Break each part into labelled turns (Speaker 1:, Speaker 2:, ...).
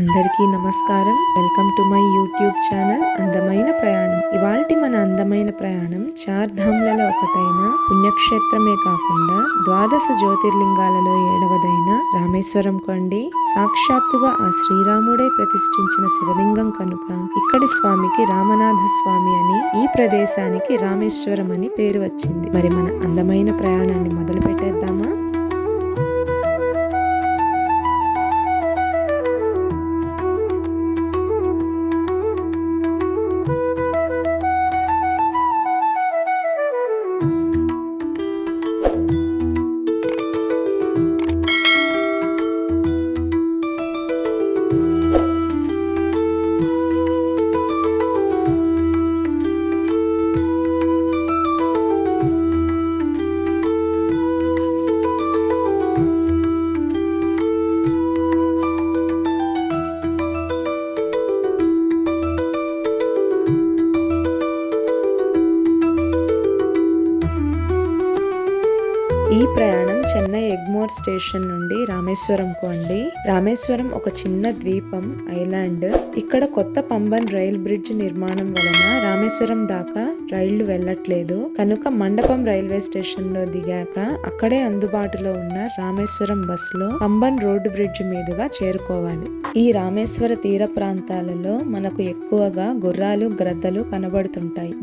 Speaker 1: అందరికీ నమస్కారం. Welcome to my YouTube channel అందమైన ప్రయాణం. ఇవాల్టి మన అందమైన ప్రయాణం చార్ ధామ్లలో ఒకటైన పుణ్యక్షేత్రమే కాకుండా ద్వాదశ జ్యోతిర్లింగాలలో ఏడవదైన రామేశ్వరం కొండి సాక్షాత్తుగా ఆ శ్రీరాముడే ప్రతిష్ఠించిన శివలింగం కనుక ఇక్కడి స్వామికి రామనాథ స్వామి అని ఈ ప్రదేశానికి రామేశ్వరం అని పేరు వచ్చింది. మరి మన అందమైన ప్రయాణాన్ని మొదలు పెట్టేద్దామా ఎగ్మోర్ స్టేషన్ నుండి రామేశ్వరం అండి. రామేశ్వరం ఒక చిన్న ద్వీపం ఐలాండ్. ఇక్కడ కొత్త పంబన్ రైల్ బ్రిడ్జ్ నిర్మాణం వలన రామేశ్వరం దాకా రైళ్ళు వెళ్ళట్లేదు. కనుక మండపం రైల్వే స్టేషన్లో దిగాక అక్కడే అందుబాటులో ఉన్న రామేశ్వరం బస్లో పంబన్ రోడ్డు బ్రిడ్జ్ మీదుగా చేరుకోవాలి. ఈ రామేశ్వర తీర ప్రాంతాలలో మనకు ఎక్కువగా గుర్రాలు గ్రద్దలు కనబడుతుంటాయి.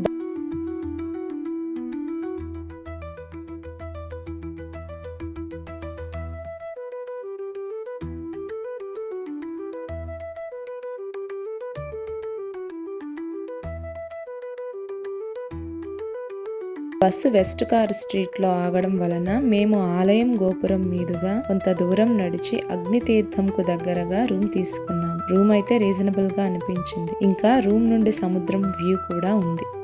Speaker 1: బస్సు వెస్ట్ కార్ స్ట్రీట్లో ఆగడం వలన మేము ఆలయం గోపురం మీదుగా కొంత దూరం నడిచి అగ్ని తీర్థంకు దగ్గరగా రూమ్ తీసుకున్నాం. రూమ్ అయితే రీజనబుల్గా అనిపించింది. ఇంకా రూమ్ నుండి సముద్రం వ్యూ కూడా ఉంది.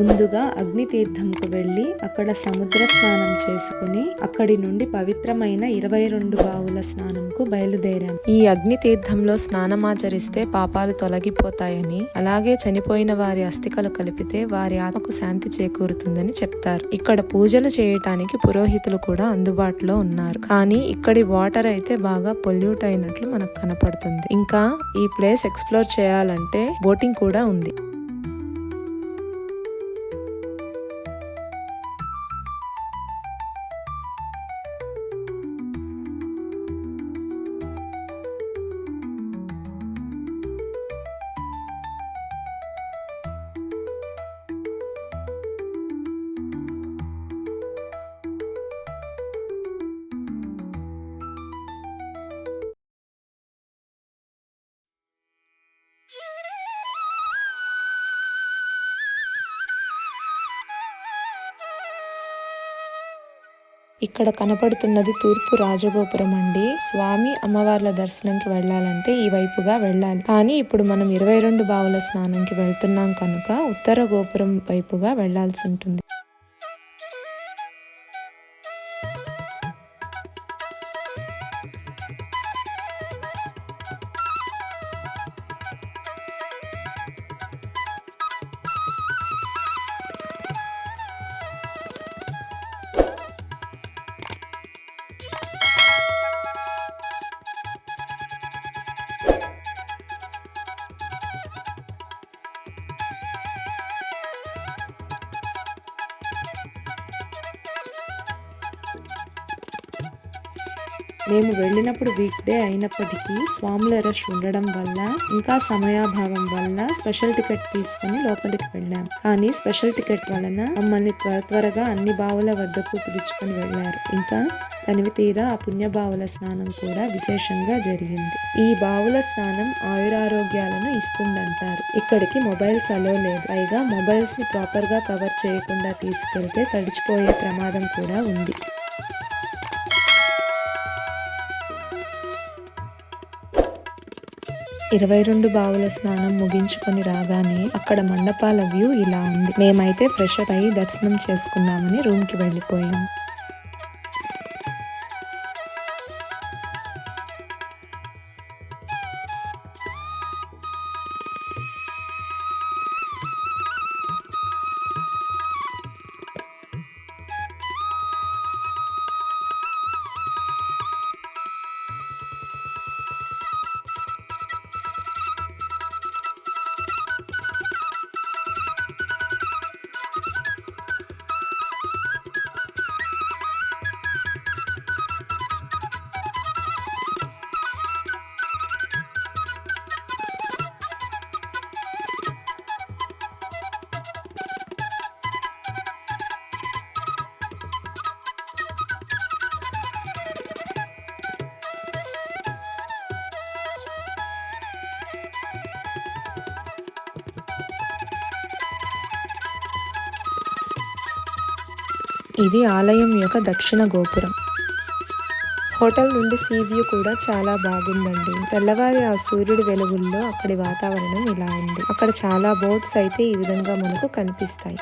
Speaker 1: ముందుగా అగ్ని తీర్థంకు వెళ్ళి అక్కడ సముద్ర స్నానం చేసుకుని అక్కడి నుండి పవిత్రమైన ఇరవై రెండు బావుల స్నానంకు బయలుదేరాం. ఈ అగ్ని తీర్థంలో స్నానమాచరిస్తే పాపాలు తొలగిపోతాయని అలాగే చనిపోయిన వారి అస్థికలు కలిపితే వారి ఆత్మకు శాంతి చేకూరుతుందని చెప్తారు. ఇక్కడ పూజలు చేయటానికి పురోహితులు కూడా అందుబాటులో ఉన్నారు. కానీ ఇక్కడి వాటర్ అయితే బాగా పొల్యూట్ అయినట్లు మనకు కనపడుతుంది. ఇంకా ఈ ప్లేస్ ఎక్స్ప్లోర్ చేయాలంటే బోటింగ్ కూడా ఉంది. ఇక్కడ కనపడుతున్నది తూర్పు రాజగోపురం అండి. స్వామి అమ్మవార్ల దర్శనంకి వెళ్ళాలంటే ఈ వైపుగా వెళ్ళాలి. కానీ ఇప్పుడు మనం ఇరవై రెండు బావుల స్నానంకి వెళ్తున్నాం కనుక ఉత్తర గోపురం వైపుగా వెళ్ళాల్సి ఉంటుంది. మేము వెళ్ళినప్పుడు వీక్ డే అయినప్పటికీ స్వాముల రష్ ఉండడం వల్ల ఇంకా సమయాభావం వల్ల స్పెషల్ టికెట్ తీసుకుని లోపలికి వెళ్ళాం. కానీ స్పెషల్ టికెట్ వలన మమ్మల్ని త్వర త్వరగా అన్ని బావుల వద్దకు పిలుచుకొని వెళ్ళారు. ఇంకా తనివి తీరా ఆ పుణ్యబావుల స్నానం కూడా విశేషంగా జరిగింది. ఈ బావుల స్నానం ఆయురారోగ్యాలను ఇస్తుందంటారు. ఇక్కడికి మొబైల్స్ అలో లేదు. పైగా మొబైల్స్ని ప్రాపర్గా కవర్ చేయకుండా తీసుకెళ్తే తడిచిపోయే ప్రమాదం కూడా ఉంది. ఇరవై రెండు బావుల స్నానం ముగించుకొని రాగానే అక్కడ మండపాల వ్యూ ఇలా ఉంది. మేమైతే ఫ్రెష్ అప్ అయ్యి దర్శనం చేసుకున్నామని రూమ్కి వెళ్ళిపోయాం. ఇది ఆలయం యొక్క దక్షిణ గోపురం. హోటల్ నుండి సీ వ్యూ కూడా చాలా బాగుందండి. తెల్లవారి ఆ సూర్యుడి వెలుగుల్లో అక్కడి వాతావరణం ఇలా ఉంది. అక్కడ చాలా బోట్స్ అయితే ఈ విధంగా మనకు కనిపిస్తాయి.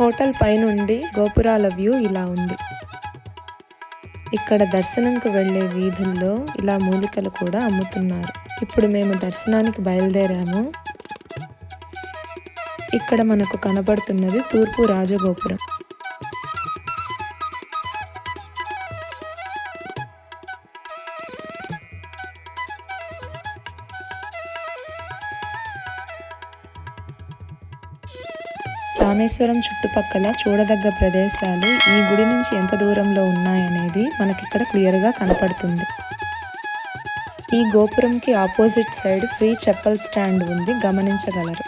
Speaker 1: హోటల్ పైనుండి గోపురాల వ్యూ ఇలా ఉంది. ఇక్కడ దర్శనంకు వెళ్ళే వీధుల్లో ఇలా మూలికలు కూడా అమ్ముతున్నారు. ఇప్పుడు మేము దర్శనానికి బయలుదేరాము. ఇక్కడ మనకు కనబడుతున్నది తూర్పు రాజగోపురం. రామేశ్వరం చుట్టుపక్కల చూడదగ్గ ప్రదేశాలు ఈ గుడి నుంచి ఎంత దూరంలో ఉన్నాయనేది మనకిక్కడ క్లియర్గా కనపడుతుంది. ఈ గోపురంకి opposite side free chappal stand ఉంది గమనించగలరు.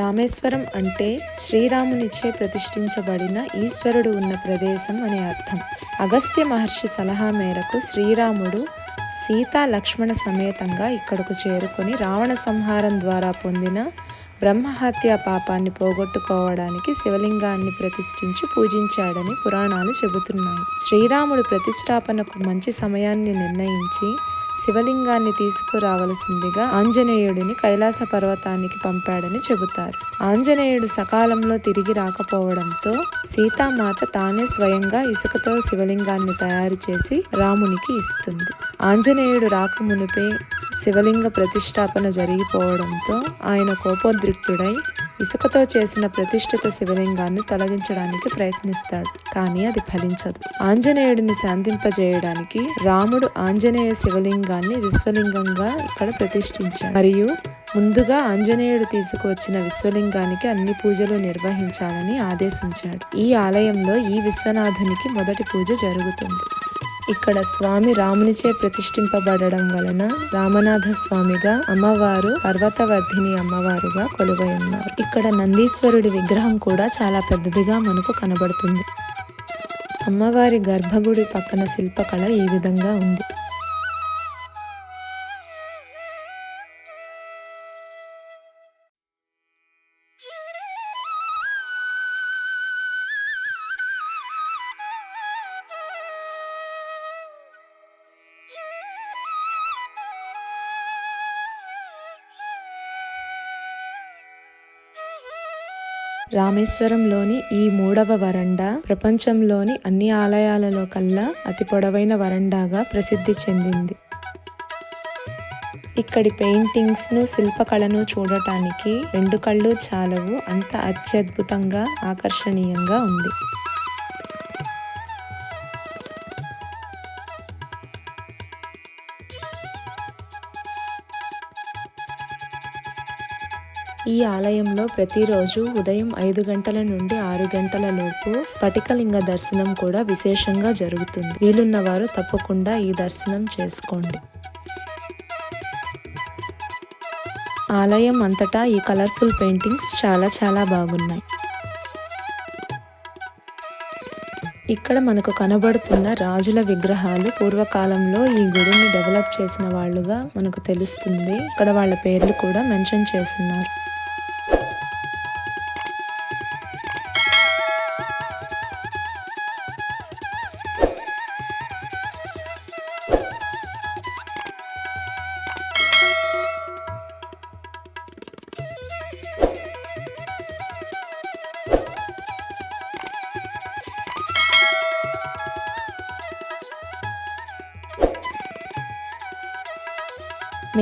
Speaker 1: రామేశ్వరం అంటే శ్రీరామునిచే ప్రతిష్ఠించబడిన ఈశ్వరుడు ఉన్న ప్రదేశం అని అర్థం. అగస్త్య మహర్షి సలహా మేరకు శ్రీరాముడు సీతా లక్ష్మణ సమేతంగా ఇక్కడకు చేరుకొని రావణ సంహారం ద్వారా పొందిన బ్రహ్మహత్య పాపాన్ని పోగొట్టుకోవడానికి శివలింగాన్ని ప్రతిష్ఠించి పూజించాడని పురాణాలు చెబుతున్నాయి. శ్రీరాముడు ప్రతిష్టాపనకు మంచి సమయాన్ని నిర్ణయించి శివలింగాన్ని తీసుకురావలసిందిగా ఆంజనేయుడిని కైలాస పర్వతానికి పంపాడని చెబుతారు. ఆంజనేయుడు సకాలంలో తిరిగి రాకపోవడంతో సీతామాత తానే స్వయంగా ఇసుకతో శివలింగాన్ని తయారు చేసి రామునికి ఇస్తుంది. ఆంజనేయుడు రాకమునిపై శివలింగ ప్రతిష్టాపన జరిగిపోవడంతో ఆయన కోపోద్రిక్తుడై ఇసుకతో చేసిన ప్రతిష్ఠిత శివలింగాన్ని తొలగించడానికి ప్రయత్నిస్తాడు కానీ అది ఫలించదు. ఆంజనేయుడిని శాంతింపజేయడానికి రాముడు ఆంజనేయ శివలింగాన్ని విశ్వలింగంగా ఇక్కడ ప్రతిష్ఠించాడు. మరియు ముందుగా ఆంజనేయుడు తీసుకువచ్చిన విశ్వలింగానికి అన్ని పూజలు నిర్వహించాలని ఆదేశించాడు. ఈ ఆలయంలో ఈ విశ్వనాథునికి మొదటి పూజ జరుగుతుంది. ఇక్కడ స్వామి రామునిచే ప్రతిష్ఠింపబడడం వలన రామనాథ స్వామిగా అమ్మవారు పర్వతవర్ధిని అమ్మవారుగా కొలువై ఉన్నారు ఇక్కడ నందీశ్వరుడి విగ్రహం కూడా చాలా పెద్దదిగా మనకు కనబడుతుంది. అమ్మవారి గర్భగుడి పక్కన శిల్పకళ ఈ విధంగా ఉంది. రామేశ్వరంలోని ఈ మూడవ వరండా ప్రపంచంలోని అన్ని ఆలయాలలో కల్లా అతి పొడవైన వరండాగా ప్రసిద్ధి చెందింది. ఇక్కడి పెయింటింగ్స్ను శిల్పకళను చూడటానికి రెండు కళ్ళు చాలవు అంత అత్యద్భుతంగా ఆకర్షణీయంగా ఉంది. ఈ ఆలయంలో ప్రతిరోజు ఉదయం ఐదు గంటల నుండి ఆరు గంటల లోపు స్ఫటికలింగ దర్శనం కూడా విశేషంగా జరుగుతుంది. వీలున్న వారు తప్పకుండా ఈ దర్శనం చేసుకోండి. ఆలయం అంతటా ఈ కలర్ఫుల్ పెయింటింగ్స్ చాలా చాలా బాగున్నాయి. ఇక్కడ మనకు కనబడుతున్న రాజుల విగ్రహాలు పూర్వకాలంలో ఈ గుడిని డెవలప్ చేసిన వాళ్ళుగా మనకు తెలుస్తుంది. ఇక్కడ వాళ్ళ పేర్లు కూడా మెన్షన్ చేస్తున్నారు.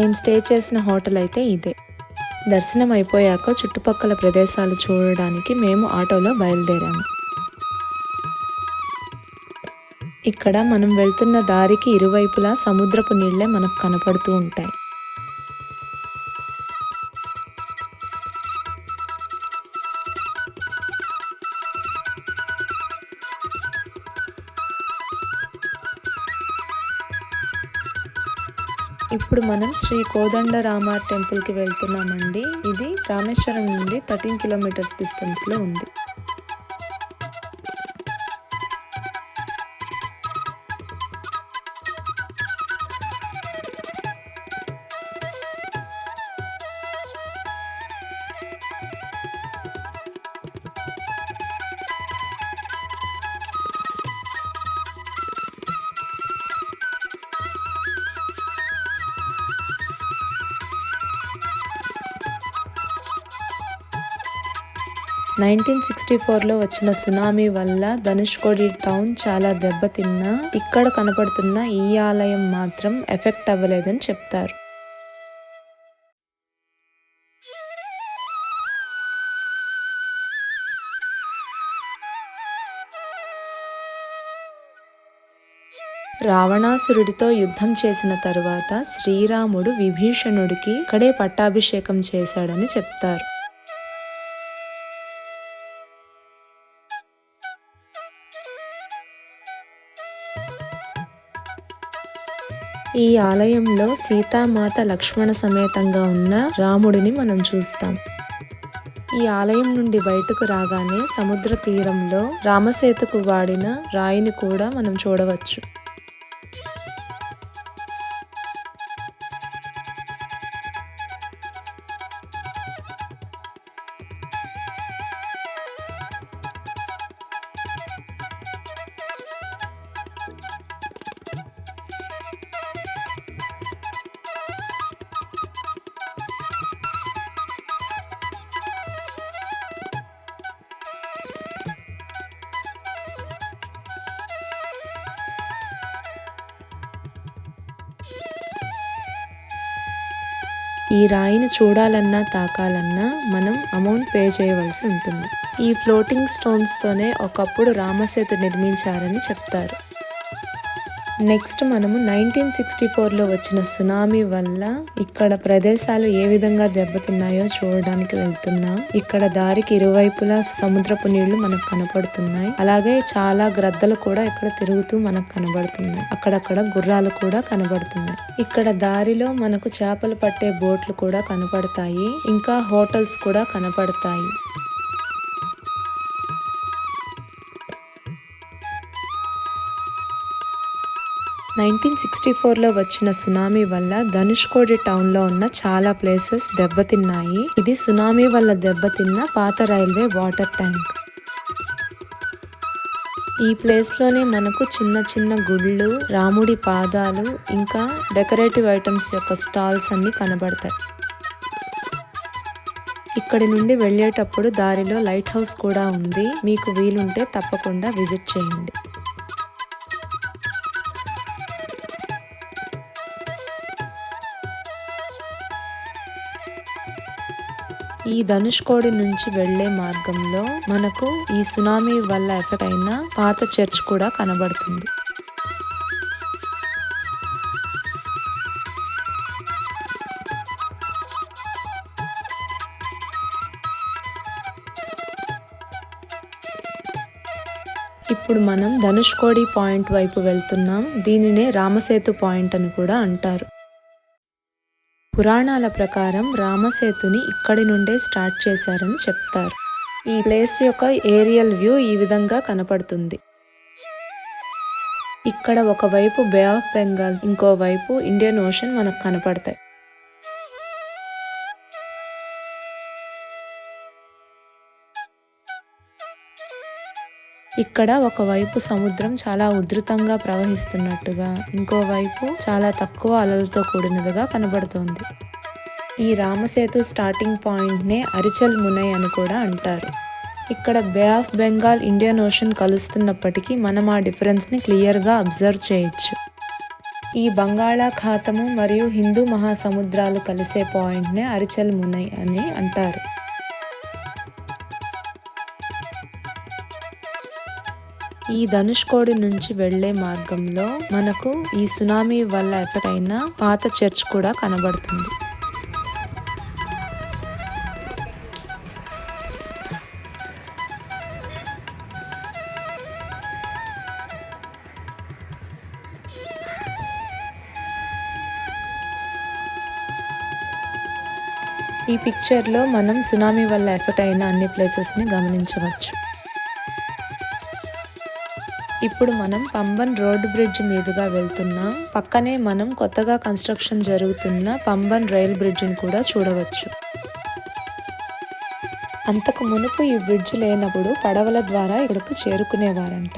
Speaker 1: మేము స్టే చేసిన హోటల్ అయితే ఇదే. దర్శనం అయిపోయాక చుట్టుపక్కల ప్రదేశాలు చూడడానికి మేము ఆటోలో బయలుదేరాము. ఇక్కడ మనం వెళ్తున్న దారికి ఇరువైపులా సముద్రపు నీళ్ళే మనకు కనపడుతూ ఉంటాయి. మనం శ్రీ కోదండరామ టెంపుల్కి వెళ్తున్నామండి. ఇది రామేశ్వరం నుండి థర్టీన్ కిలోమీటర్స్ డిస్టెన్స్లో ఉంది. నైన్టీన్ సిక్స్టీ ఫోర్లో వచ్చిన సునామీ వల్ల ధనుష్కోడి టౌన్ చాలా దెబ్బతిన్నా ఇక్కడ కనపడుతున్న ఈ ఆలయం మాత్రం ఎఫెక్ట్ అవ్వలేదని చెప్తారు. రావణాసురుడితో యుద్ధం చేసిన తరువాత శ్రీరాముడు విభీషణుడికి ఇక్కడే పట్టాభిషేకం చేశాడని చెప్తారు. ఈ ఆలయంలో సీతామాత లక్ష్మణ సమేతంగా ఉన్న రాముడిని మనం చూస్తాం. ఈ ఆలయం నుండి బయటకు రాగానే సముద్ర తీరంలో రామసేతుకు వాడిన రాయిని కూడా మనం చూడవచ్చు. ఈ రాయిని చూడాలన్నా తాకాలన్నా మనం అమౌంట్ పే చేయవలసి ఉంటుంది. ఈ ఫ్లోటింగ్ స్టోన్స్తోనే ఒకప్పుడు రామసేతు నిర్మించారని చెప్తారు. నెక్స్ట్ మనము నైన్టీన్ సిక్స్టీ ఫోర్లో వచ్చిన సునామీ వల్ల ఇక్కడ ప్రదేశాలు ఏ విధంగా దెబ్బతిన్నాయో చూడడానికి వెళ్తున్నాం. ఇక్కడ దారికి ఇరువైపులా సముద్రపు నీళ్ళు మనకు కనపడుతున్నాయి. అలాగే చాలా గ్రద్దలు కూడా ఇక్కడ తిరుగుతూ మనకు కనబడుతున్నాయి. అక్కడక్కడ గుర్రాలు కూడా కనబడుతున్నాయి. ఇక్కడ దారిలో మనకు చేపలు పట్టే బోట్లు కూడా కనపడతాయి. ఇంకా హోటల్స్ కూడా కనపడతాయి. నైన్టీన్ సిక్స్టీ ఫోర్లో వచ్చిన సునామీ వల్ల ధనుష్కోడి టౌన్లో ఉన్న చాలా ప్లేసెస్ దెబ్బతిన్నాయి. ఇది సునామీ వల్ల దెబ్బతిన్న పాత రైల్వే వాటర్ ట్యాంక్. ఈ ప్లేస్లోనే మనకు చిన్న చిన్న గుళ్ళు రాముడి పాదాలు ఇంకా డెకరేటివ్ ఐటమ్స్ యొక్క స్టాల్స్ అన్నీ కనబడతాయి. ఇక్కడి నుండి వెళ్ళేటప్పుడు దారిలో లైట్ హౌస్ కూడా ఉంది. మీకు వీలుంటే తప్పకుండా విజిట్ చేయండి. ఈ ధనుష్కోడి నుంచి వెళ్ళే మార్గంలో మనకు ఈ సునామీ వల్ల ఎఫెక్ట్ అయిన పాత చర్చ్ కూడా కనబడుతుంది. ఇప్పుడు మనం ధనుష్కోడి పాయింట్ వైపు వెళ్తున్నాం. దీనినే రామసేతు పాయింట్ అని కూడా అంటారు. పురాణాల ప్రకారం రామసేతుని ఇక్కడి నుండే స్టార్ట్ చేశారని చెప్తారు. ఈ ప్లేస్ యొక్క ఏరియల్ వ్యూ ఈ విధంగా కనపడుతుంది. ఇక్కడ ఒకవైపు బే ఆఫ్ బెంగాల్ ఇంకోవైపు ఇండియన్ ఓషన్ మనకు కనపడతాయి. ఇక్కడ ఒకవైపు సముద్రం చాలా ఉధృతంగా ప్రవహిస్తున్నట్టుగా ఇంకోవైపు చాలా తక్కువ అలలతో కూడినదిగా కనబడుతోంది. ఈ రామసేతు స్టార్టింగ్ పాయింట్నే అరిచల్ మునై అని కూడా అంటారు. ఇక్కడ Bay of Bengal Indian Ocean కలుస్తున్నప్పటికీ మనం ఆ డిఫరెన్స్ని క్లియర్గా అబ్జర్వ్ చేయొచ్చు. ఈ బంగాళాఖాతము మరియు హిందూ మహాసముద్రాలు కలిసే పాయింట్నే అరిచల్ మునై అని అంటారు. ఈ ధనుష్కోడి నుంచి వెళ్ళే మార్గంలో మనకు ఈ సునామీ వల్ల ఎఫెక్ట్ అయిన పాత చర్చ్ కూడా కనబడుతుంది. ఈ పిక్చర్లో మనం సునామీ వల్ల ఎఫెక్ట్ అయిన అన్ని ప్లేసెస్ని గమనించవచ్చు. ఇప్పుడు మనం పంబన్ రోడ్ బ్రిడ్జ్ మీదుగా వెళ్తున్నాం పక్కనే మనం కొత్తగా కన్స్ట్రక్షన్ జరుగుతున్న పంబన్ రైల్ బ్రిడ్జ్ని కూడా చూడవచ్చు. అంతకు మునుపు ఈ బ్రిడ్జ్ లేనప్పుడు పడవల ద్వారా ఇక్కడకు చేరుకునేవారంట.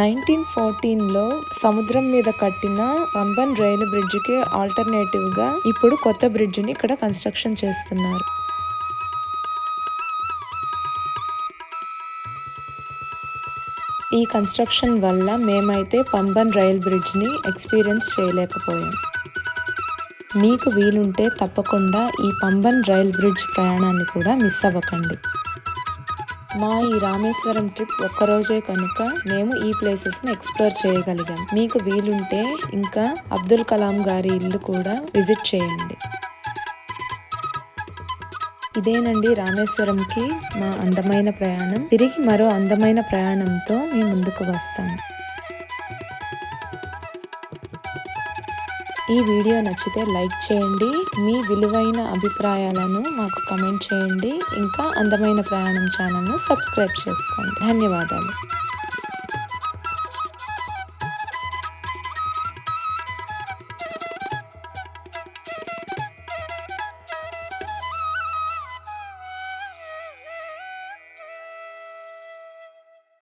Speaker 1: నైన్టీన్ ఫోర్టీన్లో సముద్రం మీద కట్టిన పంబన్ రైలు బ్రిడ్జికి ఆల్టర్నేటివ్గా ఇప్పుడు కొత్త బ్రిడ్జిని ఇక్కడ కన్స్ట్రక్షన్ చేస్తున్నారు. ఈ కన్స్ట్రక్షన్ వల్ల మేమైతే పంబన్ రైల్ బ్రిడ్జ్ని ఎక్స్పీరియన్స్ చేయలేకపోయాం. మీకు వీలుంటే తప్పకుండా ఈ పంబన్ రైల్ బ్రిడ్జ్ ప్రయాణాన్ని కూడా మిస్ అవ్వకండి. మా ఈ రామేశ్వరం ట్రిప్ ఒక్కరోజే కనుక మేము ఈ ప్లేసెస్ని ఎక్స్ప్లోర్ చేయగలిగాం. మీకు వీలుంటే ఇంకా అబ్దుల్ కలాం గారి ఇల్లు కూడా విజిట్ చేయండి. ఇదేనండి రామేశ్వరంకి మా అందమైన ప్రయాణం. తిరిగి మరో అందమైన ప్రయాణంతో మీ ముందుకు వస్తాను ఈ వీడియో నచ్చితే లైక్ చేయండి. మీ విలువైన అభిప్రాయాలను మాకు కమెంట్ చేయండి. ఇంకా అందమైన ప్రయాణం ఛానల్ను సబ్స్క్రైబ్ చేసుకోండి. ధన్యవాదాలు.